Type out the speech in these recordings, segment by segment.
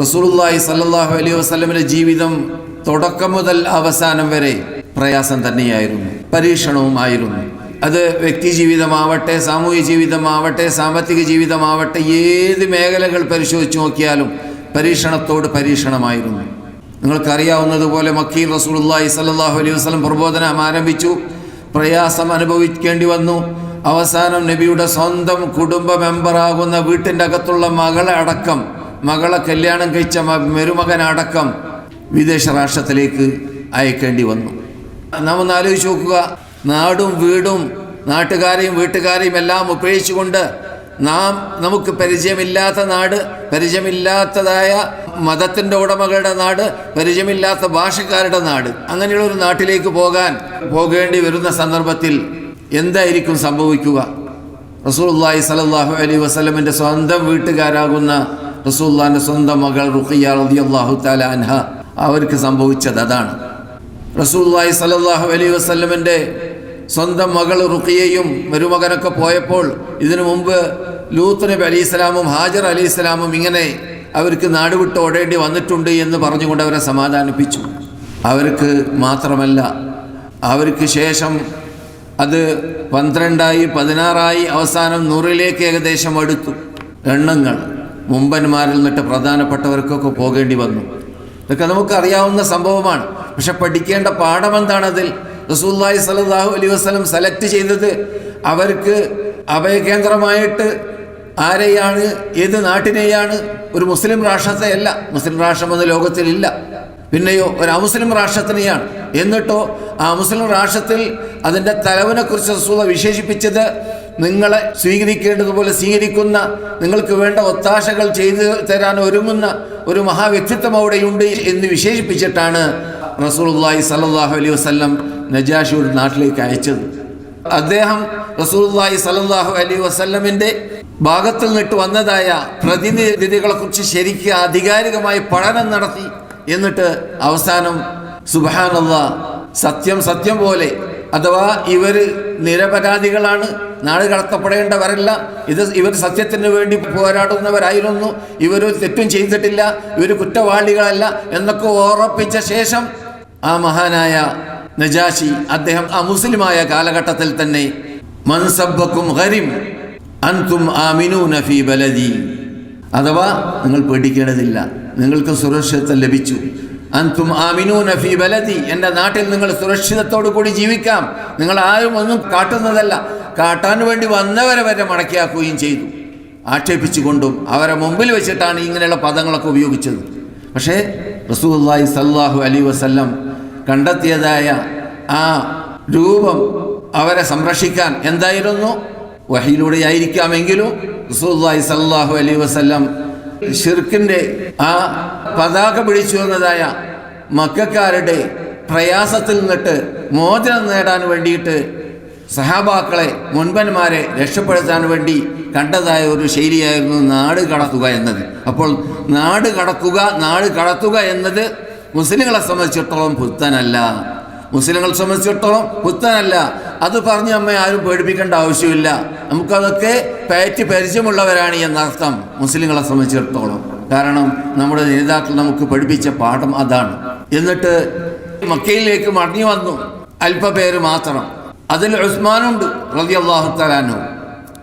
റസൂലുള്ളാഹി സല്ലല്ലാഹു അലൈഹി വസല്ലമിന്റെ ജീവിതം തുടക്കം മുതൽ അവസാനം വരെ പ്രയാസം തന്നെയായിരുന്നു. പരീക്ഷണവുമായിരുന്നു അത് വ്യക്തി ജീവിതമാവട്ടെ സാമൂഹിക ജീവിതമാവട്ടെ സാമ്പത്തിക ജീവിതമാവട്ടെ ഏത് മേഖലകൾ പരിശോധിച്ച് നോക്കിയാലും പരീക്ഷണത്തോട് പരീക്ഷണമായിരുന്നു. നിങ്ങൾക്കറിയാവുന്നതുപോലെ മക്കീർ റസൂലുള്ളാഹി സല്ലല്ലാഹു അലൈഹി വസല്ലം പ്രബോധനം ആരംഭിച്ചു. പ്രയാസം അനുഭവിക്കേണ്ടി വന്നു. അവസാനം നബിയുടെ സ്വന്തം കുടുംബ മെമ്പറാകുന്ന വീട്ടിന്റെ അകത്തുള്ള മകളെ അടക്കം മകളെ കല്യാണം കഴിച്ച മരുമകനടക്കം വിദേശ രാഷ്ട്രത്തിലേക്ക് അയക്കേണ്ടി വന്നു. നാം ആലോചിച്ച് നോക്കുക. നാടും വീടും നാട്ടുകാരെയും വീട്ടുകാരെയും എല്ലാം ഉപേക്ഷിച്ചുകൊണ്ട് നാം നമുക്ക് പരിചയമില്ലാത്ത നാട് പരിചയമില്ലാത്തതായ മതത്തിന്റെ ഉടമകളുടെ നാട് പരിചയമില്ലാത്ത ഭാഷക്കാരുടെ നാട്. അങ്ങനെയുള്ള ഒരു നാട്ടിലേക്ക് പോകാൻ പോകേണ്ടി വരുന്ന സന്ദർഭത്തിൽ എന്തായിരിക്കും സംഭവിക്കുക? റസൂലുള്ളാഹി സലഹു അലൈഹി വസ്ലമിന്റെ സ്വന്തം വീട്ടുകാരാകുന്ന റസൂലുള്ളാഹിന്റെ സ്വന്തം മകൾ റുഖിയ റളിയല്ലാഹു തആല അൻഹ അവർക്ക് സംഭവിച്ചത് അതാണ്. റസൂലുള്ളാഹി സലല്ലാഹു അലൈ വസല്ലമിന്റെ സ്വന്തം മകൾ റുഖിയയും മരുമകനൊക്കെ പോയപ്പോൾ ഇതിനു മുമ്പ് ലൂത്ത് നബി അലി ഇസ്ലാമും ഹാജർ അലി ഇസ്ലാമും ഇങ്ങനെ അവർക്ക് നാടുവിട്ട് ഓടേണ്ടി വന്നിട്ടുണ്ട് എന്ന് പറഞ്ഞുകൊണ്ട് അവരെ സമാധാനിപ്പിച്ചു. അവർക്ക് മാത്രമല്ല അവർക്ക് ശേഷം അത് പന്ത്രണ്ടായി പതിനാറായി അവസാനം നൂറിലേക്ക് ഏകദേശം അടുത്തു എണ്ണങ്ങൾ. മുമ്പന്മാരിൽ നിന്നിട്ട് പ്രധാനപ്പെട്ടവർക്കൊക്കെ പോകേണ്ടി വന്നു. ഇതൊക്കെ നമുക്കറിയാവുന്ന സംഭവമാണ്. പക്ഷെ പഠിക്കേണ്ട പാഠം എന്താണതിൽ റസൂല്ലായി സലാഹു അലൈഹി വസ്ലം സെലക്ട് ചെയ്തത് അവർക്ക് അഭയകേന്ദ്രമായിട്ട് ആരെയാണ് ഏത് നാട്ടിനെയാണ്? ഒരു മുസ്ലിം രാഷ്ട്രത്തെയല്ല മുസ്ലിം രാഷ്ട്രം എന്ന ലോകത്തിലില്ല പിന്നെയോ ഒരു അമുസ്ലിം രാഷ്ട്രത്തിനെയാണ്. എന്നിട്ടോ ആ മുസ്ലിം രാഷ്ട്രത്തിൽ അതിന്റെ തലവനെക്കുറിച്ച് റസൂല വിശേഷിപ്പിച്ചത് നിങ്ങളെ സ്വീകരിക്കേണ്ടതുപോലെ സ്വീകരിക്കുന്ന നിങ്ങൾക്ക് വേണ്ട ഒത്താശകൾ ചെയ്തു തരാൻ ഒരുങ്ങുന്ന ഒരു മഹാവ്യക്തിത്വം അവിടെയുണ്ട് എന്ന് വിശേഷിപ്പിച്ചിട്ടാണ് റസൂലുള്ളാഹി സല്ലാഹു അലൈഹി വസല്ലം നജാഷിയുടെ നാട്ടിലേക്ക് അയച്ചത്. അദ്ദേഹം റസൂലുള്ളാഹി സല്ലാഹു അലൈഹി വസ്ലമിന്റെ ഭാഗത്തിൽ നിന്നിട്ട് വന്നതായ പ്രതിനിധികളെ കുറിച്ച് ശരിക്കും ആധികാരികമായി പഠനം നടത്തി എന്നിട്ട് അവസാനം സുബാനുള്ള സത്യം സത്യം പോലെ അഥവാ ഇവർ നിരപരാധികളാണ് നാട് കടത്തപ്പെടേണ്ടവരല്ല ഇത് ഇവർ സത്യത്തിന് വേണ്ടി പോരാടുന്നവരായിരുന്നു ഇവർ തെറ്റും ചെയ്തിട്ടില്ല ഇവർ കുറ്റവാളികളല്ല എന്നൊക്കെ ഓർപ്പിച്ച ശേഷം ആ മഹാനായ നജാഷി അദ്ദേഹം ആ മുസ്ലിമായ കാലഘട്ടത്തിൽ തന്നെ മൻസബക്കും അൻതും അഥവാ നിങ്ങൾ പേടിക്കേണ്ടതില്ല നിങ്ങൾക്ക് സുരക്ഷിതത്വം ലഭിച്ചു അൻതും ആമിനൂന നഫി ബലദി. എന്റെ നാട്ടിൽ നിങ്ങൾ സുരക്ഷിതത്തോടു കൂടി ജീവിക്കാം. നിങ്ങൾ ആരും ഒന്നും കാട്ടുന്നതല്ല. കാട്ടാൻ വേണ്ടി വന്നവരെ വരെ മടക്കിയാക്കുകയും ചെയ്തു. ആക്ഷേപിച്ചുകൊണ്ടും അവരെ മുമ്പിൽ വെച്ചിട്ടാണ് ഇങ്ങനെയുള്ള പദങ്ങളൊക്കെ ഉപയോഗിച്ചത്. പക്ഷേ റസൂല്ലായി സല്ലാഹു അലൈഹി വസല്ലം കണ്ടെത്തിയതായ ആ രൂപം അവരെ സംരക്ഷിക്കാൻ എന്തായിരുന്നു? വഹിയിലൂടെ ആയിരിക്കാമെങ്കിലും റസൂല്ലായി സല്ലാഹു അലി വസല്ലം ഷിർക്കിന്റെ ആ പതാക പിടിച്ചു വന്നതായ മക്കാരുടെ പ്രയാസത്തിൽ നിന്നിട്ട് മോചനം നേടാൻ വേണ്ടിയിട്ട് സഹാബാക്കളെ മുൻപന്മാരെ രക്ഷപ്പെടുത്താൻ വേണ്ടി കണ്ടതായ ഒരു ശൈലിയായിരുന്നു നാട് കടത്തുക എന്നത്. അപ്പോൾ നാട് കടക്കുക നാട് കടത്തുക എന്നത് മുസ്ലിങ്ങളെ സംബന്ധിച്ചിടത്തോളം പുത്തനല്ല. മുസ്ലിങ്ങളെ സംബന്ധിച്ചിടത്തോളം പുത്തനല്ല. അത് പറഞ്ഞ് നമ്മെ ആരും പേടിപ്പിക്കേണ്ട ആവശ്യമില്ല. നമുക്കതൊക്കെ പയറ്റി പരിചയമുള്ളവരാണ് എന്നർത്ഥം മുസ്ലിങ്ങളെ സംബന്ധിച്ചിടത്തോളം. കാരണം നമ്മുടെ നേതാക്കൾ നമുക്ക് പഠിപ്പിച്ച പാഠം അതാണ്. എന്നിട്ട് മക്കയിലേക്ക് മടങ്ങി വന്നു. അല്പപേര് മാത്രം. അതിൽ ഉസ്മാനുണ്ട് റതി അള്ളാഹു തലാനു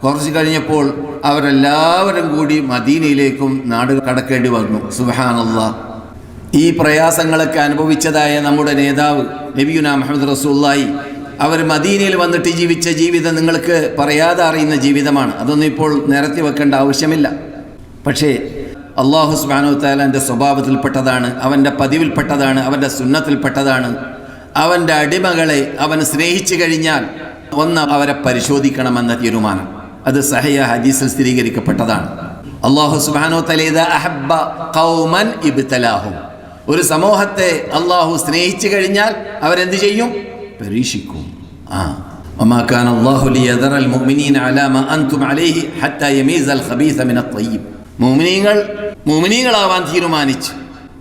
കുറച്ച് കഴിഞ്ഞപ്പോൾ അവരെല്ലാവരും കൂടി മദീനയിലേക്കും നാട് കടക്കേണ്ടി വന്നു. സുബാനല്ലാ ഈ പ്രയാസങ്ങളൊക്കെ അനുഭവിച്ചതായ നമ്മുടെ നേതാവ് നബിയുന മുഹമ്മദ് റസൂല്ലായി അവർ മദീനയിൽ വന്നിട്ട് ജീവിച്ച ജീവിതം നിങ്ങൾക്ക് പറയാതെ അറിയുന്ന ജീവിതമാണ്. അതൊന്നും ഇപ്പോൾ നിരത്തി വെക്കേണ്ട ആവശ്യമില്ല. പക്ഷേ അള്ളാഹു സുബാനു താലാന്റെ സ്വഭാവത്തിൽപ്പെട്ടതാണ് അവന്റെ പതിവിൽപ്പെട്ടതാണ് അവന്റെ സുന്നത്തിൽപ്പെട്ടതാണ്. അവന്റെ അടിമകളെ അവൻ സ്നേഹിച്ചു കഴിഞ്ഞാൽ ഒന്ന് അവരെ പരിശോധിക്കണമെന്ന തീരുമാനം. അത് സഹയ ഹദീസിൽ സ്ഥിരീകരിക്കപ്പെട്ടതാണ്. അള്ളാഹു സുബാനോ തലേദ അഹബ്ബ കൗമൻ ഇബ്തലാഹും. ഒരു സമൂഹത്തെ അള്ളാഹു സ്നേഹിച്ചു കഴിഞ്ഞാൽ അവരെന്ത് ചെയ്യും? പരീക്ഷിക്കും. ആ. ഒമാക്കാൻ മോമിനീങ്ങൾ മോമിനീങ്ങളാവാൻ തീരുമാനിച്ചു.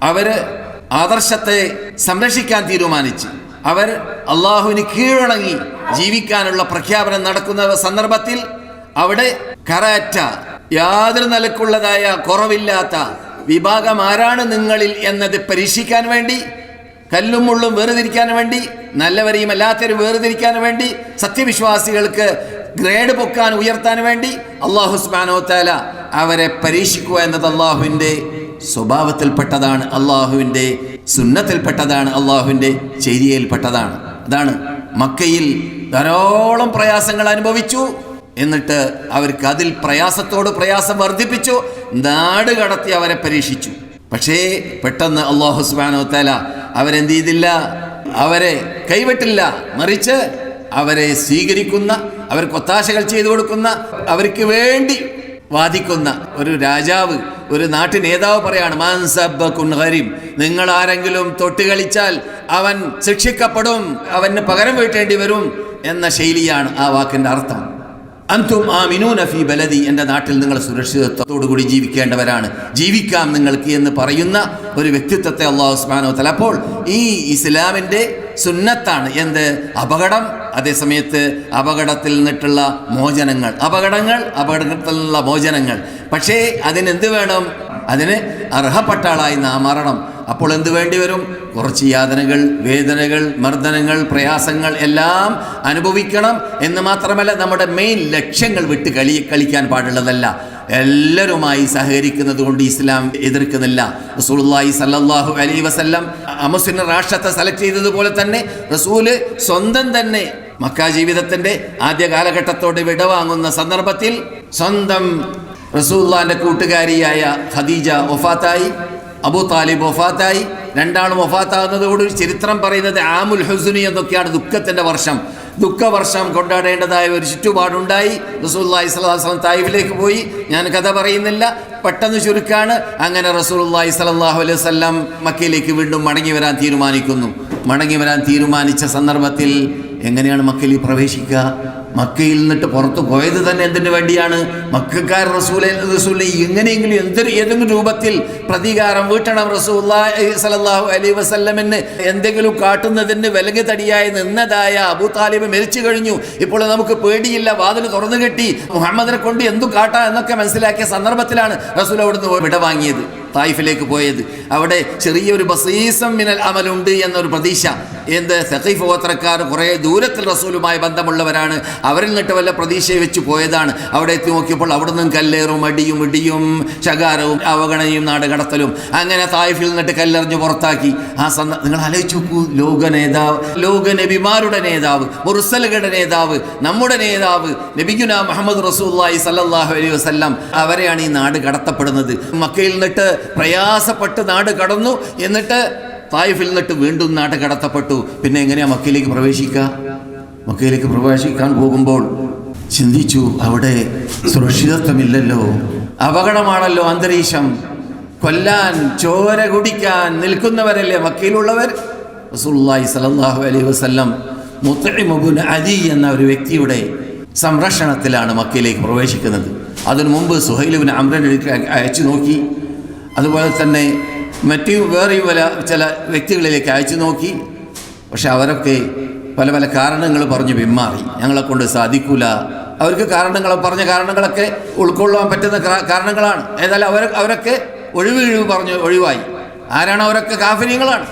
അവർ ആദർശത്തെ സംരക്ഷിക്കാൻ തീരുമാനിച്ചു. അവർ അള്ളാഹുവിന് കീഴടങ്ങി ജീവിക്കാനുള്ള പ്രഖ്യാപനം നടക്കുന്ന സന്ദർഭത്തിൽ അവിടെ കറാറ്റ യാതൊരു നിലക്കുള്ളതായ കുറവില്ലാത്ത വിഭാഗം ആരാണ് നിങ്ങളിൽ എന്നത് പരീക്ഷിക്കാൻ വേണ്ടി? കല്ലും മുള്ളും വേർതിരിക്കാൻ വേണ്ടി? നല്ലവരെയും അല്ലാത്തവരും വേർതിരിക്കാൻ വേണ്ടി? സത്യവിശ്വാസികൾക്ക് ഗ്രേഡ് പൊക്കാൻ ഉയർത്താൻ വേണ്ടി? അള്ളാഹു സ്മാനോ താല അവരെ പരീക്ഷിക്കുക എന്നത് അള്ളാഹുവിന്റെ സ്വഭാവത്തിൽപ്പെട്ടതാണ് അള്ളാഹുവിന്റെ സുന്നത്തിൽപ്പെട്ടതാണ് അള്ളാഹുവിന്റെ ചര്യയിൽപ്പെട്ടതാണ് അതാണ് മക്കയിൽ ധാരാളം പ്രയാസങ്ങൾ അനുഭവിച്ചു. എന്നിട്ട് അവർക്ക് അതിൽ പ്രയാസത്തോട് പ്രയാസം വർദ്ധിപ്പിച്ചു നാട് കടത്തി അവരെ പരീക്ഷിച്ചു. പക്ഷേ പെട്ടെന്ന് അള്ളാഹു സുബാനോ തല അവരെന്ത് ചെയ്തില്ല? അവരെ കൈവിട്ടില്ല. മറിച്ച് അവരെ സ്വീകരിക്കുന്ന അവർക്ക് ഒത്താശകൾ ചെയ്തു കൊടുക്കുന്ന അവർക്ക് വേണ്ടി വാദിക്കുന്ന ഒരു രാജാവ് ഒരു നാട്ടു നേതാവ് പറയാണ് മാൻസബ്ബക്കുൻ ഹരിം നിങ്ങൾ ആരെങ്കിലും തൊട്ട് കളിച്ചാൽ അവൻ ശിക്ഷിക്കപ്പെടും അവന് പകരം വീട്ടേണ്ടി വരും എന്ന ശൈലിയാണ് ആ വാക്കിന്റെ അർത്ഥം. അന്തും ആ മിനൂന ഫി ബലദി. എന്റെ നാട്ടിൽ നിങ്ങൾ സുരക്ഷിതത്വത്തോടു കൂടി ജീവിക്കേണ്ടവരാണ്. ജീവിക്കാം നിങ്ങൾക്ക് എന്ന് പറയുന്ന ഒരു വ്യക്തിത്വത്തെ അള്ളാഹു ഉസ്മാനോ തല അപ്പോൾ ഈ ഇസ്ലാമിന്റെ സുന്നത്താണ്. എന്ത്? അപകടം. അതേസമയത്ത് അപകടത്തിൽ നിന്നിട്ടുള്ള മോചനങ്ങൾ. അപകടങ്ങൾ അപകടത്തിൽ നിന്നുള്ള മോചനങ്ങൾ. പക്ഷേ അതിനെന്ത് വേണം? അതിന് അർഹപ്പെട്ട ആളായി നാം മാറണം. അപ്പോൾ എന്ത് വേണ്ടി വരും? കുറച്ച് യാതനകൾ വേദനകൾ മർദ്ദനങ്ങൾ പ്രയാസങ്ങൾ എല്ലാം അനുഭവിക്കണം എന്ന് മാത്രമല്ല നമ്മുടെ മെയിൻ ലക്ഷ്യങ്ങൾ വിട്ട് കളി കളിക്കാൻ പാടുള്ളതല്ല. എല്ലാവരുമായി സഹകരിക്കുന്നത് കൊണ്ട് ഇസ്ലാം എതിർക്കുന്നില്ല. റസൂലുള്ളാഹി സല്ലല്ലാഹു അലൈഹി വസല്ലം അമുസ്ലിം രാഷ്ട്രത്തെ സെലക്ട് ചെയ്തതുപോലെ തന്നെ റസൂൽ സ്വന്തം തന്നെ മക്ക ജീവിതത്തിന്റെ ആദ്യ കാലഘട്ടത്തോട് വിടവാങ്ങുന്ന സന്ദർഭത്തിൽ സ്വന്തം റസൂല്ലാന്റെ കൂട്ടുകാരിയായ ഖദീജ ഒഫാത്തായി അബു താലിബ് ഒഫാത്തായി രണ്ടാളും ഒരു ചരിത്രം പറയുന്നത് ആമുൽ ഹുസുനി എന്നൊക്കെയാണ് ദുഃഖത്തിന്റെ വർഷം. ദുഃഖവർഷം കൊണ്ടാടേണ്ടതായ ഒരു ചുറ്റുപാടുണ്ടായി. റസൂല്ലായി സ്വലാസ്ലം തായിഫിലേക്ക് പോയി. ഞാൻ കഥ പറയുന്നില്ല. പെട്ടെന്ന് ചുരുക്കാണ്. അങ്ങനെ റസൂലുള്ളാഹി സ്വല്ലല്ലാഹു അലൈഹി വസല്ലം മക്കയിലേക്ക് വീണ്ടും മടങ്ങി വരാൻ തീരുമാനിക്കുന്നു. മടങ്ങി വരാൻ തീരുമാനിച്ച സന്ദർഭത്തിൽ എങ്ങനെയാണ് മക്കയിൽ പ്രവേശിക്കുക? മക്കയിൽ നിന്നിട്ട് പുറത്തു പോയത് തന്നെ എന്തിനു വേണ്ടിയാണ്? മക്കാർ റസൂലെ എങ്ങനെയെങ്കിലും എന്തൊരു ഏതെങ്കിലും രൂപത്തിൽ പ്രതികാരം വീട്ടണം റസൂല്ലാഹി സല്ലല്ലാഹു അലൈഹി വസല്ലമിന് എന്തെങ്കിലും കാട്ടുന്നതിന് വിലങ്ങ് തടിയായി നിന്നതായ അബൂ താലിബ് മരിച്ചു കഴിഞ്ഞു. ഇപ്പോൾ നമുക്ക് പേടിയില്ല വാതിൽ തുറന്നു കെട്ടി മുഹമ്മദിനെ കൊണ്ട് എന്തു കാട്ടാം എന്നൊക്കെ മനസ്സിലാക്കിയ സന്ദർഭത്തിലാണ് റസൂൽ അവിടുന്ന് വിട വാങ്ങിയത് തായിഫിലേക്ക് പോയത്. അവിടെ ചെറിയൊരു ബസീസം മിനൽ അമലുണ്ട് എന്നൊരു പ്രതീക്ഷ. എന്ത്? സഖീഫ് ഗോത്രക്കാർ കുറേ ദൂരത്തിൽ റസൂലുമായി ബന്ധമുള്ളവരാണ്. അവരിൽ നിന്നിട്ട് വല്ല പ്രതീക്ഷയെ വെച്ച് പോയതാണ്. അവിടെ എത്തി നോക്കിയപ്പോൾ അവിടെ നിന്നും കല്ലേറും അടിയും ഇടിയും ശകാരവും അവഗണനയും നാട് കടത്തലും അങ്ങനെ തായിഫിൽ നിന്നിട്ട് കല്ലെറിഞ്ഞ് പുറത്താക്കി. ആ സന്ദ നിങ്ങൾ ആലോചിച്ച് നോക്കൂ. ലോക നേതാവ് ലോക നബിമാരുടെ നേതാവ് മുറുസലുകളുടെ നേതാവ് നമ്മുടെ നേതാവ് നബിഗുന മുഹമ്മദ് റസൂല്ലായി സല്ലാഹു അലൈഹി വസല്ലം അവരെയാണ് ഈ നാട് കടത്തപ്പെടുന്നത്. മക്കയിൽ നിന്നിട്ട് പ്രയാസപ്പെട്ട് നാട് കടന്നു. എന്നിട്ട് തായിഫിൽ നിന്നിട്ട് വീണ്ടും നാട് കടത്തപ്പെട്ടു. പിന്നെ എങ്ങനെയാ മക്കയിലേക്ക് പ്രവേശിക്കുക? മക്കയിലേക്ക് പ്രവേശിക്കാൻ പോകുമ്പോൾ ചിന്തിച്ചു അവിടെ സുരക്ഷിതത്വമില്ലല്ലോ. അപകടമാണല്ലോ അന്തരീക്ഷം. കൊല്ലാൻ ചോര കുടിക്കാൻ നിൽക്കുന്നവരല്ലേ മക്കയിലുള്ളവർ? റസൂലുള്ളാഹി സ്വല്ലല്ലാഹു അലൈഹി വസല്ലം മുത്തഴിമുബുൻ അലി എന്ന ഒരു വ്യക്തിയുടെ സംരക്ഷണത്തിലാണ് മക്കയിലേക്ക് പ്രവേശിക്കുന്നത്. അതിനു മുമ്പ് സുഹൈലുബിൻ അമ്രൻ അയച്ചു നോക്കി. അതുപോലെ തന്നെ മറ്റു വേറെ പല ചില വ്യക്തികളിലേക്ക് അയച്ചു നോക്കി. പക്ഷെ അവരൊക്കെ പല പല കാരണങ്ങൾ പറഞ്ഞ് പിന്മാറി. ഞങ്ങളെ കൊണ്ട് സാധിക്കൂല. അവർക്ക് കാരണങ്ങൾ പറഞ്ഞ കാരണങ്ങളൊക്കെ ഉൾക്കൊള്ളാൻ പറ്റുന്ന കാരണങ്ങളാണ്. ഏതായാലും അവർ അവരൊക്കെ ഒഴിവ് പറഞ്ഞ് ഒഴിവായി. ആരാണ് അവരൊക്കെ കാഫര്യങ്ങളാണ്?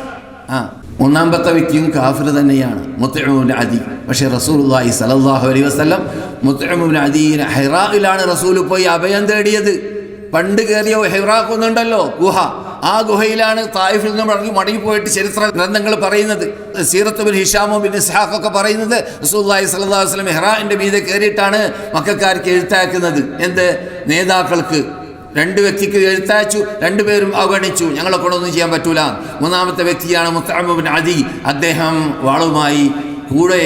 ആ മൂന്നാമത്തെ വ്യക്തിയും കാഫിർ തന്നെയാണ്. മുത്തഅമുബിൻ അദി. പക്ഷേ റസൂലുള്ളാഹി സല്ലല്ലാഹു അലൈ വസ്ലം മുത്തഅമുബിൻ അദീന ഹെറാഖിലാണ് റസൂൽ പോയി അഭയം തേടിയത്. പണ്ട് കയറിയ ഹെറാഖ് ഒന്നുണ്ടല്ലോ ഗുഹ. ആ ഗുഹയിലാണ് തായിഫിൽ നിന്ന് മടങ്ങി മടങ്ങിപ്പോയിട്ട് ചരിത്ര ഗ്രന്ഥങ്ങൾ പറയുന്നത്. സീറത്ത് ബിൻ ഹിഷാമോ ബിൻ ഇസ്ഹാഖ് ഒക്കെ പറയുന്നത് റസൂല്ലാഹി സ്വല്ലല്ലാഹു വസ്ലം ഹെറാന്റെ മീതെ കയറിയിട്ടാണ് മക്കാർക്ക് എഴുത്താക്കുന്നത്. എന്ത്? നേതാക്കൾക്ക്. രണ്ട് വ്യക്തിക്ക് എഴുത്തയച്ചു രണ്ടുപേരും അവഗണിച്ചു. ഞങ്ങളെ കൊണ്ടൊന്നും ചെയ്യാൻ പറ്റൂല. മൂന്നാമത്തെ വ്യക്തിയാണ് മുത്താമുബിൻ അദി അദ്ദേഹം വാളുമായി കൂടെ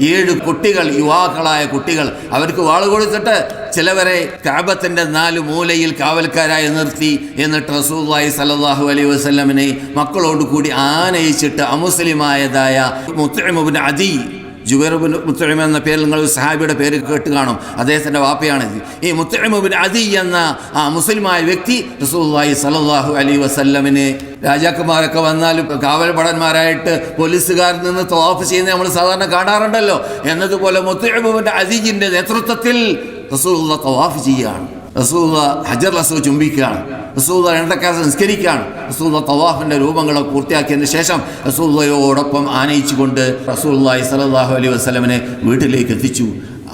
ഏഴ് കുട്ടികൾ യുവാക്കളായ കുട്ടികൾ. അവർക്ക് വാൾ കൊടുത്തിട്ട് ചിലവരെ കാബത്തിന്റെ നാല് മൂലയിൽ കാവൽക്കാരായി നിർത്തി എന്നിട്ട് റസൂല്ലായി സലാഹു അലൈഹി വസ്ലമിനെ മക്കളോട് കൂടി ആനയിച്ചിട്ട് അമുസ്ലിമായതായ മുത്തമുബിൻ അദി ജുബൈർബിൻ മുത്തഴിമ എന്ന പേരിൽ നിങ്ങൾ സഹാബിയുടെ പേര് കേട്ട് കാണും. അദ്ദേഹത്തിന്റെ വാപ്പയാണിത് ഈ മുത്തഴിമുബിൻ അദി എന്ന ആ മുസ്ലിമായ വ്യക്തി റസൂല്ലായി സലല്ലാഹു അലി വസല്ലമിന് രാജാക്കന്മാരൊക്കെ വന്നാൽ കാവൽ ഭടന്മാരായിട്ട് പോലീസുകാരിൽ നിന്ന് തോഫ് ചെയ്യുന്നത് നമ്മൾ സാധാരണ കാണാറുണ്ടല്ലോ. എന്നതുപോലെ മുത്തഴിമുബിൻ അദീജിന്റെ നേതൃത്വത്തിൽ റസൂലുള്ള തവാഫ് ചെയ്യുകയാണ്. റസൂള്ള ഹജർ റസൂ ചുംബിക്കുകയാണ്. റസൂൽ രണ്ടക്കാലത്ത് നിസ്കരിക്കുകയാണ് റസൂൽ തവാഫിന്റെ രൂപങ്ങളെ പൂർത്തിയാക്കിയതിന് ശേഷം റസൂള്ളയോടൊപ്പം ആനയിച്ചുകൊണ്ട് റസൂല്ലായി സലാഹു അലൈഹി വസ്ലമിനെ വീട്ടിലേക്ക് എത്തിച്ചു.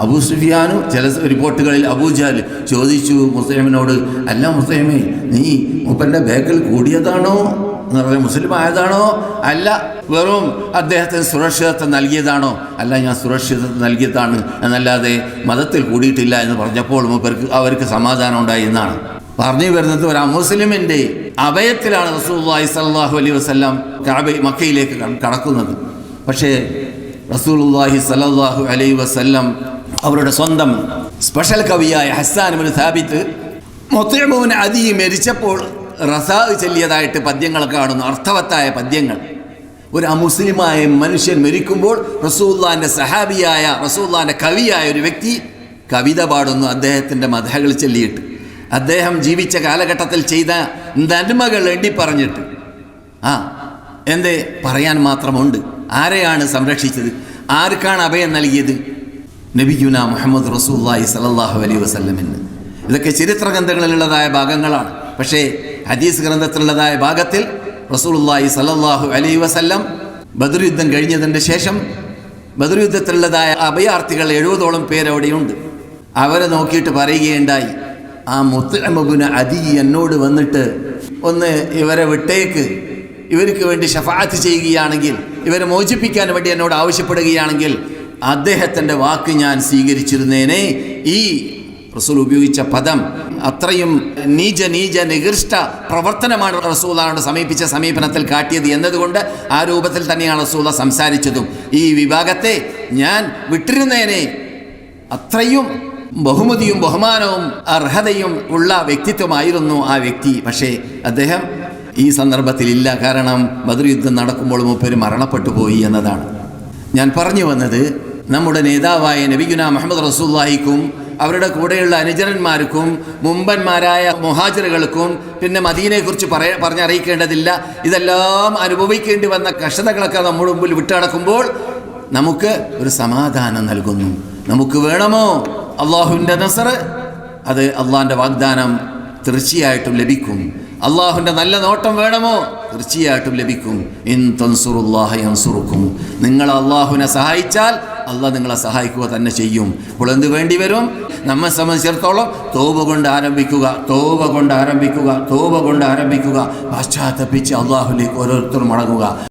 അബൂ സുഫിയാനും ചില റിപ്പോർട്ടുകളിൽ അബൂജാൽ ചോദിച്ചു മുസ്ലിമിനോട് അല്ല മുസ്ലിമേ നീ മൂപ്പന്റെ ബേക്കിൽ കൂടിയതാണോ? എന്ന് പറഞ്ഞ മുസ്ലിം ആയതാണോ? അല്ല വെറും അദ്ദേഹത്തിന് സുരക്ഷിതത്വം നൽകിയതാണോ? അല്ല ഞാൻ സുരക്ഷിതത്വം നൽകിയതാണ്. എന്നല്ലാതെ മതത്തിൽ കൂടിയിട്ടില്ല എന്ന് പറഞ്ഞപ്പോൾ അവർക്ക് സമാധാനം ഉണ്ടായി എന്നാണ്. പറഞ്ഞു വരുന്നത് ഒരു മുസ്ലിമിന്റെ അഭയത്തിലാണ് റസൂല്ലായി സല്ലാഹു അലൈ വസ്ലാം കാബ മക്കയിലേക്ക് കട- കടക്കുന്നത്. പക്ഷേ റസൂലുള്ളാഹി സല്ലല്ലാഹു അലൈ വസ്ലം അവരുടെ സ്വന്തം സ്പെഷ്യൽ കവിയായ ഹസ്സാൻ ബിൻ സാബിത്ത് മുത്തയമുവിന് അതി മരിച്ചപ്പോൾ റസാ ചൊല്ലിയതായിട്ട് പദ്യങ്ങൾ കാണുന്നു. അർത്ഥവത്തായ പദ്യങ്ങൾ. ഒരു അമുസ്ലിമായ മനുഷ്യൻ മരിക്കുമ്പോൾ റസൂല്ലാന്റെ സഹാബിയായ റസൂല്ലാന്റെ കവിയായ ഒരു വ്യക്തി കവിത പാടുന്നു അദ്ദേഹത്തിന്റെ മതകൾ ചൊല്ലിയിട്ട്. അദ്ദേഹം ജീവിച്ച കാലഘട്ടത്തിൽ ചെയ്ത നന്മകൾ എണ്ണി പറഞ്ഞിട്ട്. ആ എന്തേ? പറയാൻ മാത്രമുണ്ട്. ആരെയാണ് സംരക്ഷിച്ചത്? ആർക്കാണ് അഭയം നൽകിയത്? നബിയുന മുഹമ്മദ് റസൂല്ലായി സലല്ലാഹു അലൈ വസല്ലമിന്. ഇതൊക്കെ ചരിത്ര ഗ്രന്ഥങ്ങളിലുള്ളതായ ഭാഗങ്ങളാണ്. പക്ഷേ ഹദീസ് ഗ്രന്ഥത്തിലുള്ളതായ ഭാഗത്തിൽ റസൂള്ളി സലല്ലാഹു അലൈ വസല്ലം ബദർ യുദ്ധം കഴിഞ്ഞതിന്റെ ശേഷം ബദർ യുദ്ധത്തിലുള്ളതായ അഭയാർത്ഥികൾ എഴുപതോളം പേരവിടെയുണ്ട്. അവരെ നോക്കിയിട്ട് പറയുകയുണ്ടായി ആ മുത്തലമബുന അതി എന്നോട് വന്നിട്ട് ഒന്ന് ഇവരെ വിട്ടേക്ക്. ഇവർക്ക് വേണ്ടി ഷഫാത്ത് ചെയ്യുകയാണെങ്കിൽ ഇവരെ മോചിപ്പിക്കാൻ വേണ്ടി എന്നോട് ആവശ്യപ്പെടുകയാണെങ്കിൽ അദ്ദേഹത്തിന്റെ വാക്ക് ഞാൻ സ്വീകരിച്ചിരുന്നേനെ. ഈ റസൂൽ ഉപയോഗിച്ച പദം അത്രയും നീജ നീച നികൃഷ്ട പ്രവർത്തനമാണ് റസൂലാണ് സമീപിച്ച സമീപനത്തിൽ കാട്ടിയത് എന്നതുകൊണ്ട് ആ രൂപത്തിൽ തന്നെയാണ് റസൂല സംസാരിച്ചതും. ഈ വിഭാഗത്തെ ഞാൻ വിട്ടിരുന്നേനെ. അത്രയും ബഹുമതിയും ബഹുമാനവും അർഹതയും ഉള്ള വ്യക്തിത്വമായിരുന്നു ആ വ്യക്തി. പക്ഷേ അദ്ദേഹം ഈ സന്ദർഭത്തിലില്ല. കാരണം ബദർ യുദ്ധം നടക്കുമ്പോൾ മൂപ്പര് മരണപ്പെട്ടു പോയി എന്നതാണ്. ഞാൻ പറഞ്ഞു വന്നത് നമ്മുടെ നേതാവായ നബിഗുന മുഹമ്മദ് റസൂല്ലാഹിക്കും അവരുടെ കൂടെയുള്ള അനുചരന്മാർക്കും മുമ്പന്മാരായ മുഹാജിറുകൾക്കും പിന്നെ മദീനയെക്കുറിച്ച് പറയ പറഞ്ഞറിയിക്കേണ്ടതില്ല. ഇതെല്ലാം അനുഭവിക്കേണ്ടി വന്ന കഷ്ടതകളൊക്കെ നമ്മുടെ മുമ്പിൽ വിട്ടടക്കുമ്പോൾ നമുക്ക് ഒരു സമാധാനം നൽകുന്നു. നമുക്ക് വേണമോ അള്ളാഹുവിന്റെ നസർ അത് അള്ളാഹിന്റെ വാഗ്ദാനം തീർച്ചയായിട്ടും ലഭിക്കും. അള്ളാഹുവിന്റെ നല്ല നോട്ടം വേണമോ? തീർച്ചയായിട്ടും ലഭിക്കും. ഇൻ തൻസുറുല്ലാഹ യൻസുറുക്കും. നിങ്ങൾ അള്ളാഹുവിനെ സഹായിച്ചാൽ അള്ളാഹ് നിങ്ങളെ സഹായിക്കുക തന്നെ ചെയ്യും. അപ്പോൾ എന്ത് വേണ്ടി വരും? നമ്മെ സംബന്ധിച്ചിടത്തോളം തോപ കൊണ്ട് ആരംഭിക്കുക തോപ കൊണ്ട് ആരംഭിക്കുക തോപ കൊണ്ട് ആരംഭിക്കുക. പശ്ചാത്തപ്പിച്ച് അള്ളാഹുലേക്ക് ഓരോരുത്തർ മടങ്ങുക.